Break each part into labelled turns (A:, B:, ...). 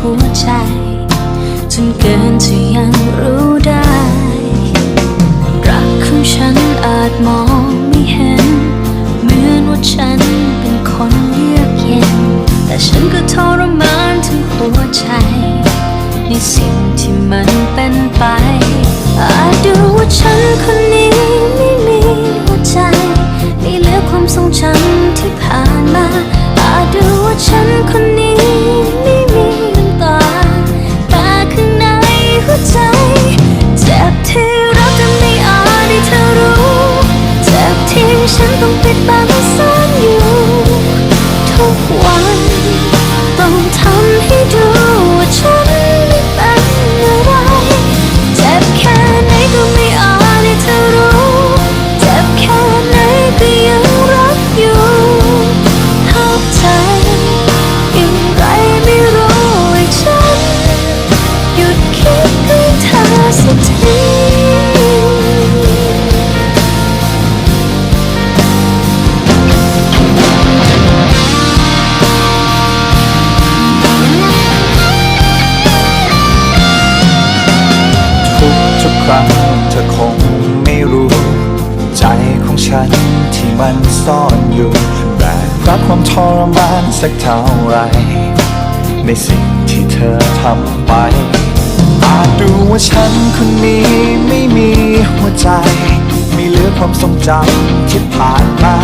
A: หัวใจ จนเกินที่ยังรู้ได้ รักของฉันอาจมองไม่เห็น เหมือนว่าฉันเป็นคนเยือกเย็น แต่ฉันก็ทรมานถึงหัวใจ ในสิ่งที่มันเป็นไป อาจดูว่าฉันคนนี้ไม่มีหัวใจ ไม่เหลือความทรงจำ ต้องปิดบังซ่อนอยู่ ทุกวัน ต้องทำให้ดูว่าฉันไม่เป็นอะไร เจ็บแค่ไหนก็ไม่อาจให้เธอรู้ เจ็บแค่ไหนก็ยังรักอยู่เข้าใจอย่างไรไม่รู้ให้ฉัน หยุดคิดถึงเธอสักที
B: ที่มันซ่อนอยู่แบกรับความทรมานสักเท่าไร ในสิ่งที่เธอทำไป อาจดูว่าฉันคนนี้ไม่มีหัวใจ ไม่เหลือความทรงจำที่ผ่านมา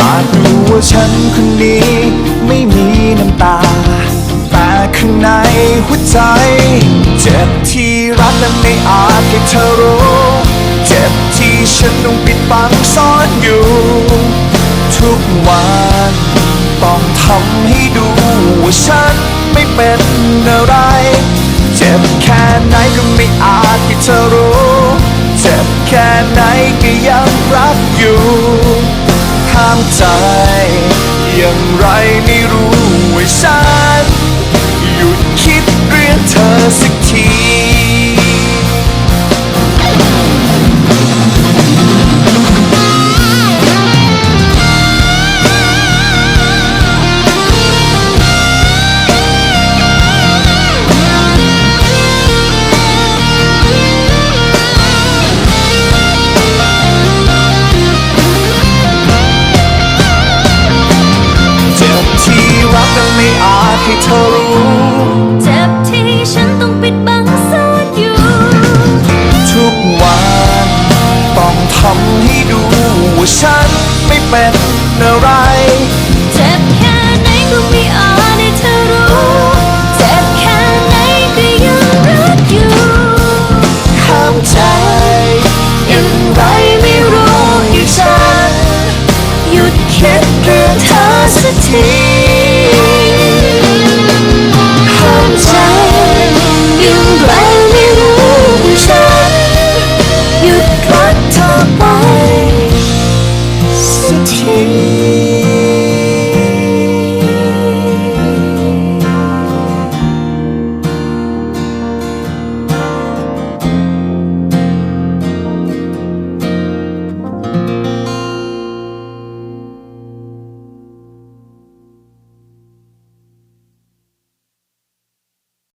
B: อาจดูว่าฉันคนนี้ไม่มีน้ำตา แต่ข้างในหัวใจ เจ็บที่รักและไม่อาจให้เธอรู้ เจ็บที่ฉันต้องปิดบังซ่อนอยู่ ทำให้ดูว่าฉันไม่เป็นอะไร เจ็บแค่ไหนก็ไม่อาจให้เธอรู้ เจ็บแค่ไหนก็ยังรักอยู่ ห้ามใจอย่างไร ว่าฉันไม่เป็นอะไร